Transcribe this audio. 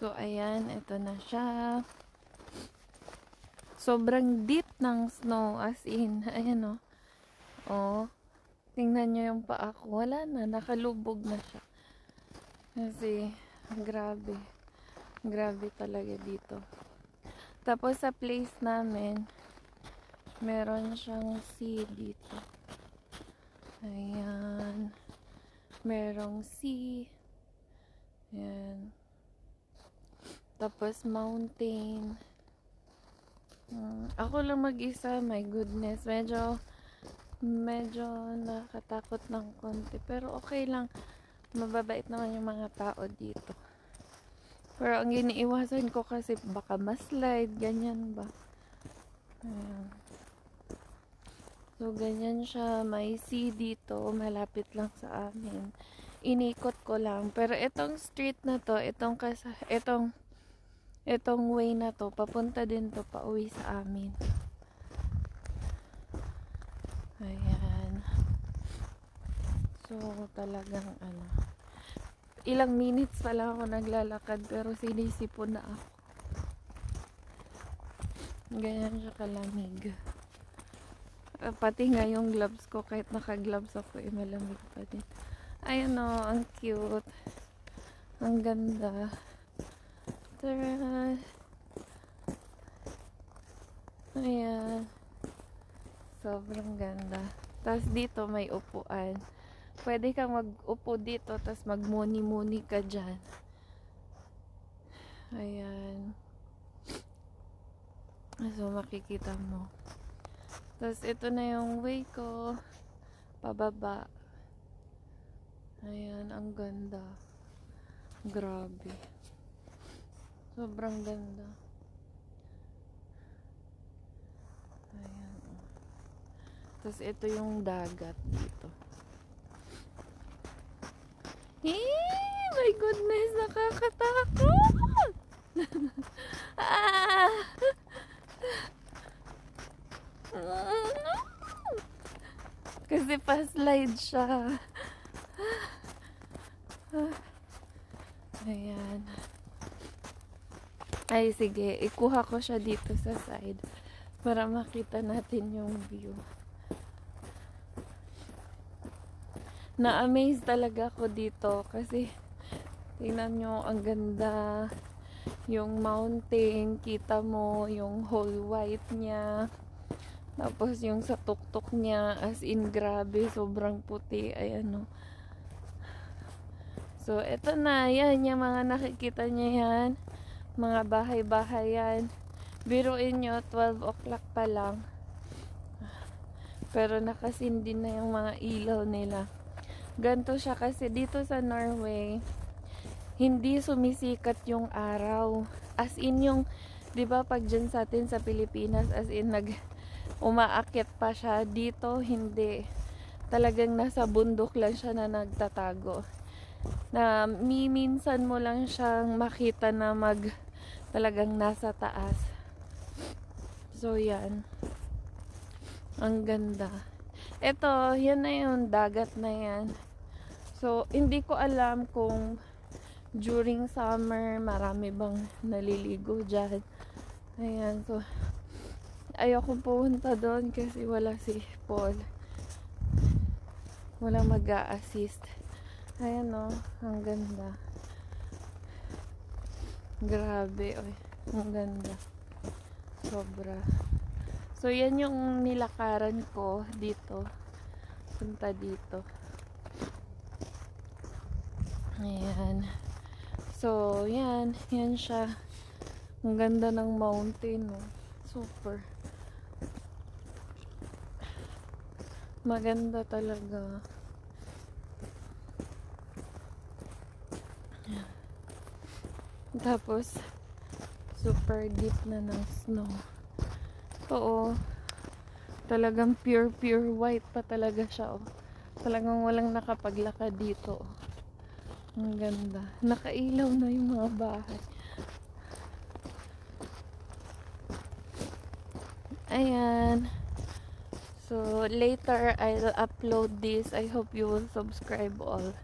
So, ayan, ito na siya. Sobrang deep ng snow, as in, ayan o. Oh. Tingnan nyo yung paa ko. Wala na, nakalubog na siya. Kasi, grabe. Grabe talaga dito. Tapos sa place namin, meron siyang sea dito. Ayan. Merong sea. Ayan. Tapos mountain. Hmm, ako lang mag-isa, my goodness. Medyo, medyo nakatakot ng konti. Pero okay lang. Mababait naman yung mga tao dito. Pero ang iniiwasan ko kasi baka ma-slide, ganyan ba. Ayan. So, ganyan siya. May sea dito. Malapit lang sa amin. Inikot ko lang. Pero itong street na to, itong, kasa, itong, itong way na to, papunta din to pa uwi sa amin. Ayan. So, talagang ano. Ilang minutes pa lang ako naglalakad pero sinisipon na ako. Ganyan siya kalamig. Uh, pati nga gloves ko, kahit naka-gloves ako, eh, malamig pa din. Ayun o, ang cute. Ang ganda. Tara. Ayan. Sobrang ganda. Tapos dito may upuan. Pwede kang mag-upo dito, tapos magmuni-muni ka dyan. Ayan. So, makikita mo. Tapos, ito na yung way ko. Pababa. Ayan, ang ganda. Grabe. Sobrang ganda. Ayan. oh. Tapos, ito yung dagat dito. Eh, my goodness, nakakatakot! ah! Kasi pa-slide siya. Ayan. Ay, sige. Ikuha ko siya dito sa side para makita natin yung view. Na-amaze talaga ako dito kasi tingnan nyo, ang ganda. Yung mountain, kita mo yung whole white niya. Tapos yung sa tuktok niya, as in grabe, sobrang puti. Ayan o. So, eto na. Yan, yung mga nakikita niya yan. Mga bahay-bahay yan. Biruin nyo, 12 o'clock pa lang. Pero nakasindi na yung mga ilaw nila. Ganto siya kasi dito sa Norway, hindi sumisikat yung araw. As in yung, di ba pag dyan sa atin sa Pilipinas, as in nag umaakit pa siya. Dito, hindi. Talagang nasa bundok lang siya na nagtatago. Na minsan mo lang siyang makita na mag talagang nasa taas. So, yan. Ang ganda. Ito, yan na yung dagat na yan. So, hindi ko alam kung during summer, marami bang naliligo dyan. Ayan, so, ayoko pumunta doon kasi wala si Paul. Wala mag assist Ayan o, ang ganda. Grabe, oy. Ang ganda. Sobra. So, yan yung nilakaran ko dito. Punta dito. Ayan. So, yan. Yan siya. Ang ganda ng mountain, no? Super. Maganda talaga. Tapos, super deep na ng snow. Oo. Talagang pure, pure white pa talaga siya, oh. Talagang walang nakapaglakad dito, oh. Ang ganda. Nakailaw na yung mga bahay. Ayan. So, later I'll upload this. I hope you will subscribe all.